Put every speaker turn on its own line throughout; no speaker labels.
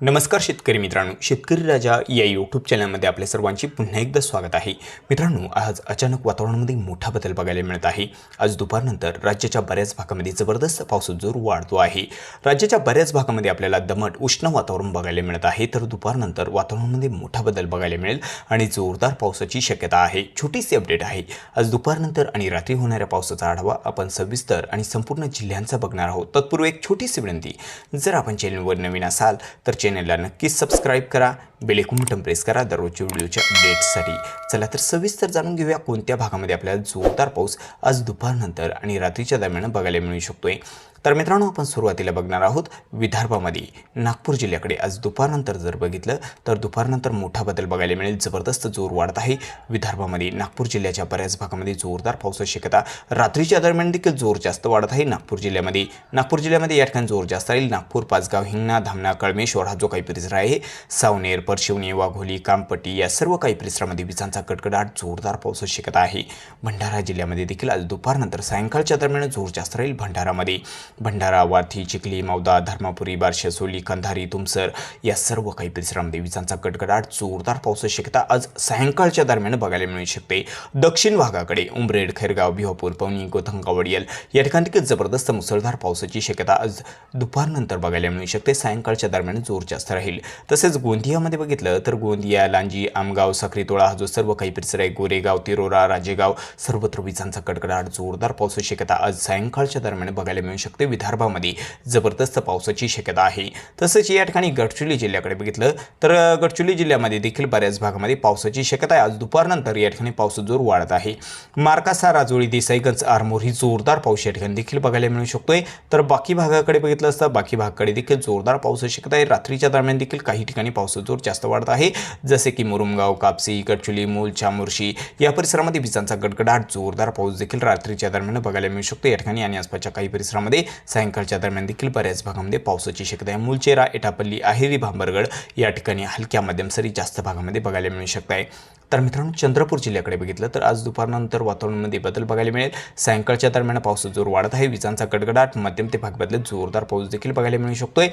नमस्कार शेतकरी मित्रांनो. शेतकरी राजा या यूट्यूब चॅनलमध्ये आपल्या सर्वांचे पुन्हा एकदा स्वागत आहे. मित्रांनो आज अचानक वातावरणामध्ये मोठा बदल बघायला मिळत आहे. आज दुपारनंतर राज्याच्या बऱ्याच भागामध्ये जबरदस्त पावसाचा जोर वाढतो आहे. राज्याच्या बऱ्याच भागामध्ये आपल्याला दमट उष्ण वातावरण बघायला मिळत आहे. तर दुपारनंतर वातावरणामध्ये मोठा बदल बघायला मिळेल आणि जोरदार पावसाची शक्यता आहे. छोटीशी अपडेट आहे. आज दुपारनंतर आणि रात्री होणाऱ्या पावसाचा आढावा आपण सविस्तर आणि संपूर्ण जिल्ह्यांचा बघणार आहोत. तत्पूर्वी एक छोटीशी विनंती. जर आपण चॅनलवर नवीन असाल तर चॅनलला नक्कीच सबस्क्राईब करा. बेलेकून बटन प्रेस करा. दररोजच्या व्हिडिओच्या अपडेट्ससाठी चला तर सविस्तर जाणून घेऊया कोणत्या भागामध्ये आपल्याला जोरदार पाऊस आज दुपारनंतर आणि रात्रीच्या दरम्यान बघायला मिळू शकतोय. तर मित्रांनो आपण सुरुवातीला बघणार आहोत विदर्भामध्ये. नागपूर जिल्ह्याकडे आज दुपारनंतर जर बघितलं तर दुपारनंतर मोठा बदल बघायला मिळेल. जबरदस्त जोर वाढत आहे. विदर्भामध्ये नागपूर जिल्ह्याच्या बऱ्याच भागामध्ये जोरदार पावसाची शक्यता रात्रीच्या दरम्यान देखील जोर जास्त वाढत आहे नागपूर जिल्ह्यामध्ये. नागपूर जिल्ह्यामध्ये या ठिकाणी जोर जास्त राहील. नागपूर पाचगाव हिंगणा धामणा कळमेश्वर हा जो काही परिसर आहे सावनेर परशिवनी वाघोली कामपट्टी या सर्व काही परिसरामध्ये विजांचा कडकडाट जोरदार पावसाची शक्यता आहे. भंडारा जिल्ह्यामध्ये देखील आज दुपारनंतर सायंकाळच्या दरम्यान जोर जास्त राहील भंडारामध्ये. भंडारा वारथी चिखली मौदा धर्मापुरी बारशेसोली कंधारी तुमसर या सर्व काही परिसरामध्ये विजांचा गडगडाट जोरदार पावसाची शक्यता आज सायंकाळच्या दरम्यान बघायला मिळू शकते. दक्षिण भागाकडे उमरेड खैरगाव बिहापूर पवनी गोथंगावडियल या ठिकाणी जबरदस्त मुसळधार पावसाची शक्यता आज दुपारनंतर बघायला मिळू शकते. सायंकाळच्या दरम्यान जोर जास्त राहील. तसेच गोंदियामध्ये बघितलं तर गोंदिया लांजी आमगाव साखरीतोळा हा जो सर्व काही परिसर आहे गोरेगाव तिरोरा राजेगाव सर्वत्र विजांचा कडकडाट जोरदार पावसाची शक्यता आज सायंकाळच्या दरम्यान बघायला मिळू शकते. विदर्भामध्ये. जबरदस्त पावसाची शक्यता आहे. तसंच या ठिकाणी गडचिरोली जिल्ह्याकडे बघितलं तर गडचिरोली जिल्ह्यामध्ये देखील बऱ्याच भागामध्ये पावसाची शक्यता आहे. आज दुपारनंतर या ठिकाणी पाऊस जोर वाढत आहे. मार्कासा राजोळी देसाईगंज आरमोर ही जोरदार पाऊस या ठिकाणी देखील बघायला मिळू शकतोय. तर बाकी भागाकडे बघितलं असता बाकी भागाकडे देखील जोरदार पावसाची शक्यता आहे. रात्रीच्या दरम्यान देखील काही ठिकाणी पावसाचा जोर जास्त वाढत आहे. जसे की मुरुमगाव कापसी गडचुली मूल चामुर्शी या परिसरामध्ये विजांचा गडगडाट जोरदार पाऊस देखील रात्रीच्या दरम्यान बघायला मिळू शकतो. या ठिकाणी आणि आसपासच्या काही परिसरामध्ये सायंकाळच्या दरम्यान देखील बऱ्याच भागामध्ये पावसाची शक्यता आहे. मुलचेरा एटापल्ली आहेरी भांबरगड या ठिकाणी हलक्या मध्यम सरी जास्त भागामध्ये बघायला मिळू शकत आहे. तर मित्रांनो चंद्रपूर जिल्ह्याकडे बघितलं तर आज दुपारनंतर वातावरणामध्ये बदल बघायला मिळेल. सायंकाळच्या दरम्यान पाऊस जोर वाढत आहे. विजांचा गडगडाट मध्यम ते भागबदल जोरदार पाऊस देखील बघायला मिळू शकतोय.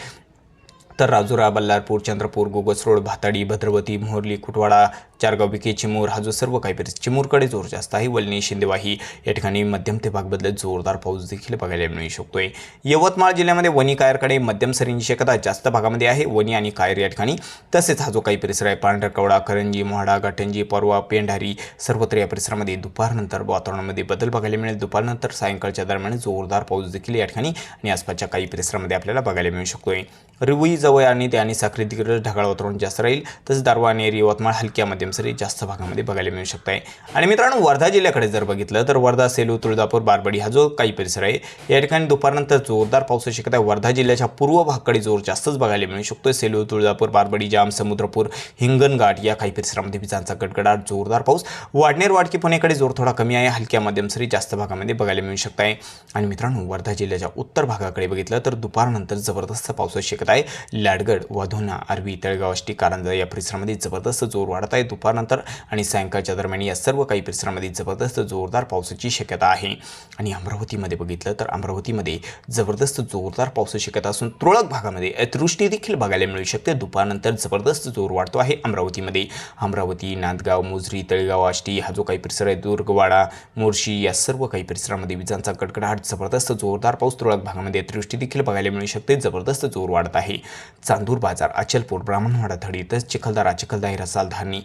तर राजुरा बल्लारपूर चंद्रपूर गोगस रोड भाताडी भद्रवती मोहर्ली कुटवाडा चारगाव बिके चिमूर हा जो सर्व काही परिसर चिमूरकडे जोर जास्त आहे. वलनी शिंदेवाही या ठिकाणी मध्यम ते भाग बदलत जोरदार पाऊस देखील बघायला मिळू शकतोय. यवतमाळ जिल्ह्यामध्ये वणी कायरकडे मध्यम सरींची शक्यता जास्त भागामध्ये आहे. वणी आणि कायर या ठिकाणी तसेच हा जो काही परिसर आहे पांढरकवडा करंजी मोहाडा गाठंजी परवा पेंढारी सर्वत्र या परिसरामध्ये दुपारनंतर वातावरणामध्ये बदल बघायला मिळेल. दुपारनंतर सायंकाळच्या दरम्यान जोरदार पाऊस देखील या ठिकाणी आणि आसपासच्या काही परिसरामध्ये आपल्याला बघायला मिळू शकतोय. रिवई जवळ आणि त्या आणि साखरी तिकडे ढगाळ वातावरण जास्त राहील. तसेच दारवा आणि यवतमाळ हलक्यामध्ये मध्यम सरी जास्त भागामध्ये बघायला मिळू शकत आहे आणि मित्रांनो वर्धा जिल्ह्याकडे जर बघितलं तर वर्धा सेलू तुळजापूर बारबडी हा जो काही परिसर आहे या ठिकाणी दुपारनंतर जोरदार पाऊस शकत आहे. वर्धा जिल्ह्याच्या पूर्व भागाकडे जोर जास्तच बघायला मिळू शकतो सेलू तुळजापूर बारबडी जाम समुद्रपूर हिंगणघाट या काही परिसरामध्ये विजांचा गडगडाट जोरदार पाऊस. वाडनेर वाडकी पुणेकडे जोर थोडा कमी आहे. हलक्या मध्यम सरी जास्त भागामध्ये बघायला मिळू शकत आहे आणि मित्रांनो वर्धा जिल्ह्याच्या उत्तर भागाकडे बघितलं तर दुपारनंतर जबरदस्त पाऊस शकत आहे. लाडगड वाधोना अरबी तळगाव आष्टी कारंजा या परिसरामध्ये जबरदस्त जोर वाढत आहे. दुपारनंतर आणि सायंकाळच्या दरम्यान या सर्व काही परिसरामध्ये जबरदस्त जोरदार पावसाची शक्यता आहे. आणि अमरावतीमध्ये बघितलं तर अमरावतीमध्ये जबरदस्त जोरदार पावसाची शक्यता असून तुरळक भागामध्ये अतिवृष्टी देखील बघायला मिळू शकते. दुपारनंतर जबरदस्त जोर वाढतो आहे अमरावतीमध्ये. अमरावती नांदगाव मुजरी तळेगाव आष्टी हा जो काही परिसर आहे दुर्गवाडा मोर्शी या सर्व काही परिसरामध्ये विजांचा कडकडाट जबरदस्त जोरदार पाऊस तुरळक भागामध्ये अतिवृष्टी देखील बघायला मिळू शकते. जबरदस्त जोर वाढत आहे. चांदूर बाजार अचलपूर ब्राह्मणवाडा धडी तसेच चिखलदारा चिखलदाही रसाल धारणी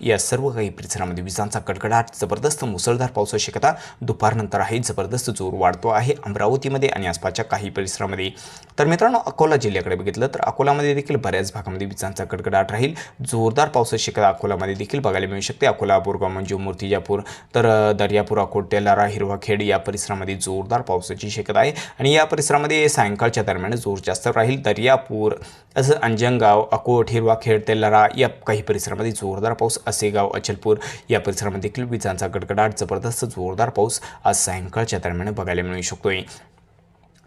या सर्व काही परिसरामध्ये विजांचा कडकडाट जबरदस्त मुसळधार पावसाची शक्यता दुपारनंतर आहे जबरदस्त जोर वाढतो आहे अमरावतीमध्ये आणि आसपासच्या काही परिसरामध्ये. तर मित्रांनो अकोला जिल्ह्याकडे बघितलं तर अकोलामध्ये देखील बऱ्याच भागामध्ये विजांचा कडकडाट राहील. जोरदार पावसाची शक्यता अकोलामध्ये देखील बघायला मिळू शकते. अकोला बोरगाव मंजू मूर्तिजापूर तर दर्यापूर अकोट तेलारा हिरवाखेड या परिसरामध्ये जोरदार पावसाची शक्यता आहे. आणि या परिसरामध्ये सायंकाळच्या दरम्यान जोर जास्त राहील. दर्यापूर असं अंजनगाव अकोट हिरवाखेड तेलारा या काही परिसरामध्ये जोर जोरदार पाऊस असेगाव अचलपूर या परिसरामध्ये देखील विजांचा गडगडाट जबरदस्त जोरदार पाऊस आज सायंकाळच्या दरम्यान बघायला मिळू शकतोय.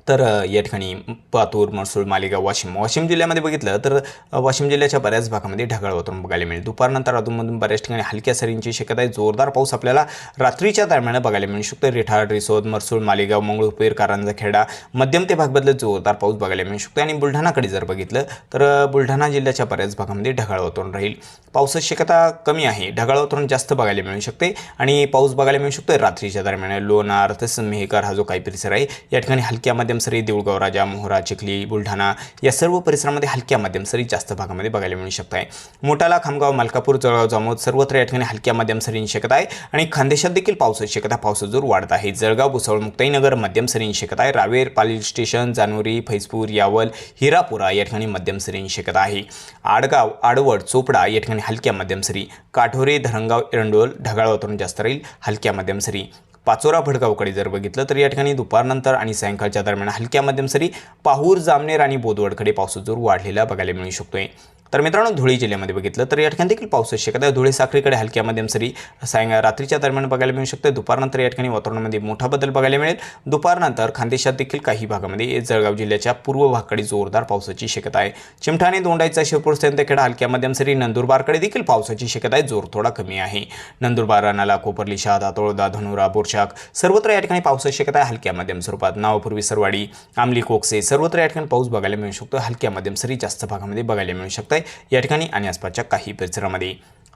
तर या ठिकाणी पातूर महसूल मालेगाव वाशिम. वाशिम जिल्ह्यामध्ये बघितलं तर वाशिम जिल्ह्याच्या बऱ्याच भागामध्ये ढगाळ वातावरण बघायला मिळेल. दुपारनंतर अधूनमधून बऱ्याच ठिकाणी हलक्या सरींची शक्यता आहे. जोरदार पाऊस आपल्याला रात्रीच्या दरम्यान बघायला मिळू शकतो. रिठाड रिसोद मरसूळ मालेगाव मंगळूरपेर कारंजा खेडा मध्यम ते भाग जोरदार पाऊस बघायला मिळू शकतो. आणि बुलढाणाकडे जर बघितलं तर बुलढाणा जिल्ह्याच्या बऱ्याच भागामध्ये ढगाळ वातावरण राहील. पावसाची शक्यता कमी आहे. ढगाळ वातावरण जास्त बघायला मिळू शकते. आणि पाऊस बघायला मिळू शकतो रात्रीच्या दरम्यान. लोणार तसंच मेहकर हा जो काही परिसर आहे या ठिकाणी हलक्या मध्यम सरी देऊळगाव राजा मोहरा चिखली बुलढाणा या सर्व परिसरामध्ये हलक्या मध्यम सरी जास्त भागामध्ये बघायला मिळू शकत आहे मोटाला खामगाव मलकापूर जळगाव जामोद सर्वत्र या ठिकाणी हलक्या मध्यम सरींची शक्यता आहे आणि खानदेशात देखील पावसाची शक्यता पावसाचा जोर वाढत आहे. जळगाव भुसावळ मुक्ताईनगर मध्यम सरींची शक्यता आहे रावेर पालील स्टेशन जानोरी फैजपूर यावल हिरापुरा या ठिकाणी मध्यम सरींची शक्यता आहे. आडगाव आडवड चोपडा या ठिकाणी हलक्या मध्यम सरी. काठोरे धरणगाव एरंडोल ढगाळ वातावरण जास्त राहील. हलक्या मध्यम सरी. पाचोरा भडगावकडे जर बघितलं तर या ठिकाणी दुपारनंतर आणि सायंकाळच्या दरम्यान हलक्या मध्यम सरी पाहूर जामनेर आणि बोदवडकडे पावसाचा जोर वाढलेला बघायला मिळू शकतोय. तर मित्रांनो धुळे जिल्ह्यामध्ये बघितलं तर या ठिकाणी देखील पावसाची शक्यता आहे धुळे साखरेकडे हलक्या मध्यम सरी सायं रात्रीच्या दरम्यान बघायला मिळू शकते. दुपारनंतर या ठिकाणी वातावरणामध्ये मोठा बदल बघायला मिळेल. दुपारनंतर खानदेशात देखील काही भागामध्ये जळगाव जिल्ह्याच्या पूर्व भागाकडे जोरदार पावसाची शक्यता आहे. चिमठाणे दोंडाईचा शिवपूर खेडा हलक्या मध्यम सरी नंदुरबारकडे देखील पावसाची शक्यता आहे. जोर थोडा कमी आहे. नंदुरबार रानाला कोपरली शहादा तोळदा धनुरा बोरशाक सर्वत्र या ठिकाणी पावसाची शक्यता आहे. हलक्या मध्यम स्वरूपात नावपूर्वी सरवाडी आमली कोकसे सर्वत्र या ठिकाणी पाऊस बघायला मिळू शकतो. हलक्या मध्यम सरी जास्त भागामध्ये बघायला मिळू शकते. या ठिकाणी आणि आसपासच्या काही परिसरामध्ये.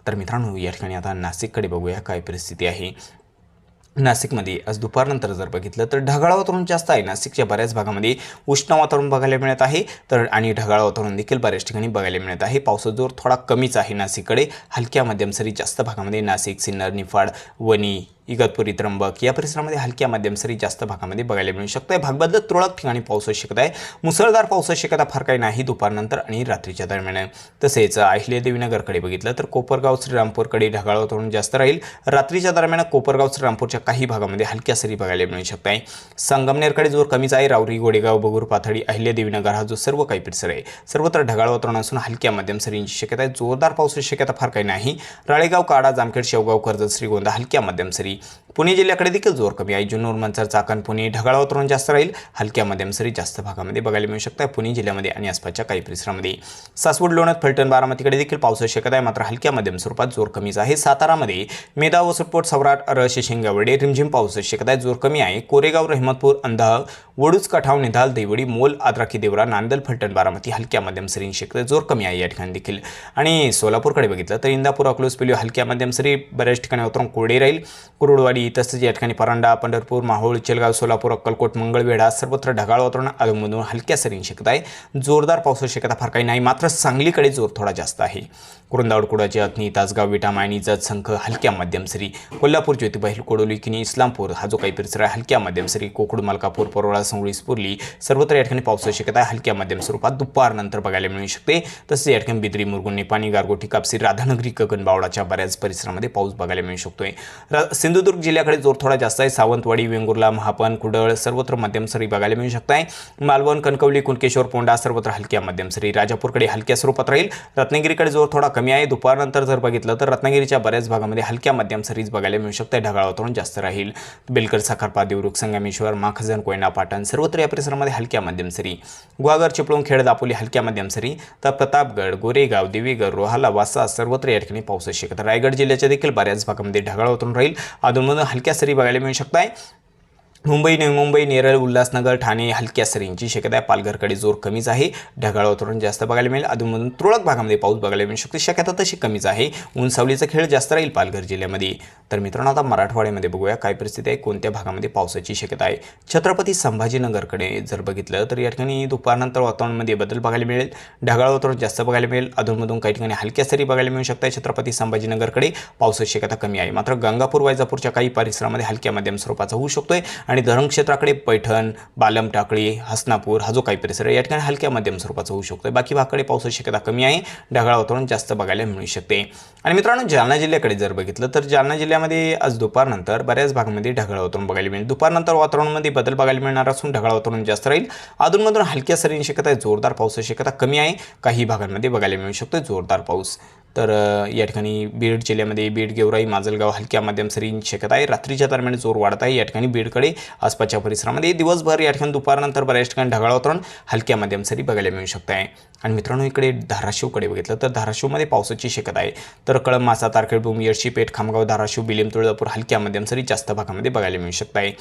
तर मित्रांनो या ठिकाणी आता नाशिककडे बघूया काय परिस्थिती आहे. नाशिकमध्ये आज दुपारनंतर जर बघितलं तर ढगाळ वातावरण जास्त आहे. नाशिकच्या बऱ्याच भागामध्ये उष्ण वातावरण बघायला मिळत आहे. तर आणि ढगाळ वातावरण देखील बऱ्याच ठिकाणी बघायला मिळत आहे. पावसाचा जोर थोडा कमीच आहे नाशिककडे. हलक्या मध्यम सरी जास्त भागामध्ये नाशिक सिन्नर निफाड वणी इगतपुरी त्र्यंबक या परिसरामध्ये हलक्या मध्यम सरी जास्त भागामध्ये बघायला मिळू शकते आहे बदलत तुरळक ठिकाणी पाऊस शक्यता आहे. मुसळधार पावसाची शक्यता फार काही नाही. दुपारनंतर आणि रात्रीच्या दरम्यान तसेच अहिल्यादेवीनगरकडे बघितलं तर कोपरगाव श्रीरामपूरकडे ढगाळ वातावरण जास्त राहील. रात्रीच्या दरम्यान कोपरगाव श्रीरामपूरच्या काही भागामध्ये हलक्या सरी बघायला मिळू शकत आहे. संगमनेरकडे जोर कमीच आहे. रावरी गोडेगाव बगूर पाथडी अहिल्यादेवीनगर हा जो सर्व काही परिसर आहे सर्वत्र ढगाळ वातावरण असून हलक्या मध्यम सरींची शक्यता आहे. जोरदार पावसाची शक्यता फार काही नाही. राळेगाव काडा जामखेड शेवगाव कर्जत श्रीगोंदा हलक्या मध्यम सरी पुणे जिल्ह्याकडे देखील जोर कमी. आहे जुन्नर मंचर चाकण पुणे ढगाळ वातावरण जास्त राहील. हलक्या मध्यम सरी जास्त भागामध्ये बघायला मिळू शकतात पुणे जिल्ह्यामध्ये आणि आसपासच्या काही परिसरामध्ये. सासवड लोणत फलटण बारामतीकडे देखील पावसाची शक्यता आहे. मात्र हलक्या मध्यम स्वरूपात जोर कमीच आहे. सातारामध्ये मेधा वसटपोट सवराट रश शिंगावडे रिमझिम पावसाची शक्यता आहे. जोर कमी आहे. कोरेगाव रहमतपूर अंधाळ वडूच कठाव निधाल देवडी मोल आद्राकी देवरा नांदल फलटण बारामती हलक्या मध्यम सरींची शक्यता जोर कमी आहे या ठिकाणी देखील. आणि सोलापूरकडे बघितलं तर इंदापूर अकलूज पिलो हलक्या मध्यम सरी बऱ्याच ठिकाणी वातावरण कोरडे राहील. कुरुडवाडी तसंच या ठिकाणी परांडा पंढरपूर माहोळ चेलगाव सोलापूर अक्कलकोट मंगळवेढा सर्वत्र ढगाळ वातावरण अधूनमधून हलक्या सरींची शक्यता आहे. जोरदार पावसाची शक्यता फार काही नाही मात्र सांगलीकडे जोर थोडा जास्त आहे. कुरुंदावड कुडाची अग्नी तासगाव विटा मायनी जत संख हलक्या मध्यम सरी कोल्हापूर ज्योतिबाहेर कोडोली किनी इस्लामपूर हा जो काही परिसर आहे हलक्या मध्यम सरी कोकड मलकापूर परोळा संवळी स्पुर्ली सर्वत्र या ठिकाणी पावसाची शक्यता आहे. हलक्या मध्यम स्वरूपात दुपारनंतर बघायला मिळू शकते. तसेच या ठिकाणी बिद्री मुरगुन पाणी गारगोटी कापसी राधानगरी गगनबावडाच्या बऱ्याच परिसरामध्ये पाऊस बघायला मिळू शकतोय. सिंधुदुर्ग जिल्ह्याकडे जोर थोडा जास्त आहे. सावंतवाडी वेंगुर्ला महापन कुडळ सर्वत्र मध्यम सरी बघायला मिळू शकत आहे मालवण कणकवली कुणकेश्वर पोंडा सर्वत्र हलक्या मध्यम सरी. राजापूरकडे हलक्या स्वरूपात राहील. रत्नागिरीकडे जोर थोडा कमी आहे. दुपारनंतर जर बघितलं तर रत्नागिरीच्या बऱ्याच भागामध्ये हलक्या मध्यम सरीज बघायला मिळू शकते. ढगाळ वातावरण जास्त राहील. बेलकर साखरपा देवरुख संगमेश्वर माखजन कोयना पाटण सर्वत्र या परिसरामध्ये हलक्या मध्यम सरी. गुहागर चिपळूण खेड दापोली हलक्या मध्यम सरी. तर प्रतापगड गोरेगाव देवीगड रोहाला वासा सर्वत्र या ठिकाणी पावसाची शक्यता रायगड जिल्ह्याच्या देखील बऱ्याच भागामध्ये ढगाळ वातावरण राहील. अधूनमधून हलक्या सरी बघायला मिळू शकत आहे मुंबई नवी मुंबई नेरळ उल्हासनगर ठाणे हलक्या सरींची शक्यता आहे. पालघरकडे जोर कमीच आहे. ढगाळ वातावरण जास्त बघायला मिळेल. अधूनमधून तुरळक भागामध्ये पाऊस बघायला मिळू शकते. शक्यता तशी कमीच आहे. उंचावलीचा खेळ जास्त राहील पालघर जिल्ह्यामध्ये. तर मित्रांनो आता मराठवाड्यामध्ये बघूया काय परिस्थिती आहे. कोणत्या भागामध्ये पावसाची शक्यता आहे? छत्रपती संभाजीनगरकडे जर बघितलं तर या ठिकाणी दुपारनंतर वातावरणामध्ये बदल बघायला मिळेल. ढगाळ वातावरण जास्त बघायला मिळेल. अधूनमधून काही ठिकाणी हलक्या सरी बघायला मिळू शकतात. छत्रपती संभाजीनगरकडे पावसाची शक्यता कमी आहे. मात्र गंगापूर वैजापूरच्या काही परिसरामध्ये हलक्या मध्यम स्वरूपाचा होऊ शकतोय. आणि धरण क्षेत्राकडे पैठण बालम टाकळी हसनापूर हा जो काही परिसर आहे या ठिकाणी हलक्या मध्यम स्वरूपाचा होऊ शकतो बाकी भागाकडे पावसाची शक्यता कमी आहे. ढगाळ वातावरण जास्त बघायला मिळू शकते. आणि मित्रांनो जालना जिल्ह्याकडे जर बघितलं तर जालना जिल्ह्यामध्ये आज दुपारनंतर बऱ्याच भागामध्ये ढगाळ वातावरण बघायला मिळेल. दुपारनंतर वातावरणामध्ये बदल बघायला मिळणार असून ढगाळ वातावरण जास्त राहील. अधूनमधून हलक्या सरींची शक्यता आहे. जोरदार पावसाची शक्यता कमी आहे. काही भागांमध्ये बघायला मिळू शकतो जोरदार पाऊस. तर या ठिकाणी बीड जिल्ह्यामध्ये बीड गेवराई माजलगाव हलक्या माध्यम सरींची शक्यता आहे रात्रीच्या दरम्यान जोर वाढत आहे. या ठिकाणी बीडकडे आसपासच्या परिसरामध्ये दिवसभर या ठिकाणी दुपारनंतर बऱ्याच ठिकाणी ढगाळ वातावरण हलक्या माध्यम सरी बघायला मिळू शकत आहे आणि मित्रांनो इकडे धाराशिवकडे बघितलं तर धाराशिवमध्ये पावसाची शक्यता आहे तर कळम मासा तारखेडभूम येडशीपेठ खामगाव धाराशिव बिलिम तुळजापूर हलक्या मध्यम सरी जास्त भागामध्ये बघायला मिळू शकत आहे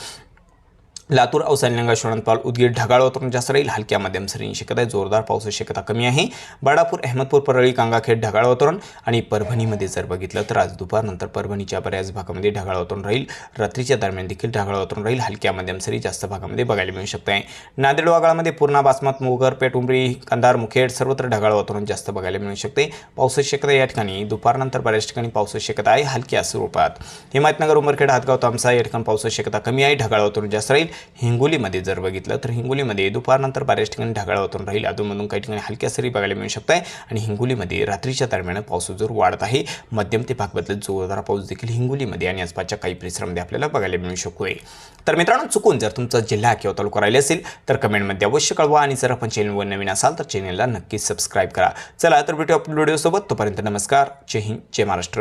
लातूर औसालनंगा शोणंतपाल उदगीर ढगाळ वातावरण जास्त राहील हलक्या मध्यम सरींची शक्यता आहे. जोरदार पावसाची शक्यता कमी आहे. बाळापूर अहमदपूर परळी कांगाखेड ढगाळ वातावरण आणि परभणीमध्ये जर बघितलं तर आज दुपारनंतर परभणीच्या बऱ्याच भागामध्ये ढगाळ वातावरण राहील. रात्रीच्या दरम्यान देखील ढगाळ वातावरण राहील. हलक्या मध्यम सरी जास्त भागामध्ये बघायला मिळू शकते आहे नांदेड वागाळामध्ये पूर्णा बासमत मोगर पेठ उमरी कंधार मुखेड सर्वत्र ढगाळ वातावरण जास्त बघायला मिळू शकते. पावसाची शक्यता या ठिकाणी. दुपारनंतर बऱ्याच ठिकाणी पावसाची शक्यता आहे. हलक्या स्वरूपात. हिमायतनगर उमरखेड हातगाव तामसा या ठिकाणी पावसाची शक्यता कमी आहे. ढगाळ वातावरण जास्त राहील. हिंगोलीमध्ये जर बघितलं तर हिंगोलीमध्ये दुपारनंतर बऱ्याच ठिकाणी ढगाळ वातावरण राहील. अधूनमधून काही ठिकाणी हलक्या सरी बघायला मिळू शकत आहे आणि हिंगोलीमध्ये रात्रीच्या दरम्यान पाऊस जोर वाढत आहे. मध्यम ते भागबद्दल जोरदार पाऊस देखील हिंगोलीमध्ये आणि आसपासच्या काही परिसरामध्ये आपल्याला बघायला मिळू शकतोय. तर मित्रांनो चुकून जर तुमचा जिल्हा किंवा तालुका राहिले असेल तर कमेंटमध्ये अवश्य कळवा आणि जर आपण चॅनलवर नवीन असाल तर चॅनलला नक्कीच सबस्क्राईब करा. चला तर भेटू आपल्या व्हिडिओसोबत. तोपर्यंत नमस्कार. जय हिंद जय महाराष्ट्र.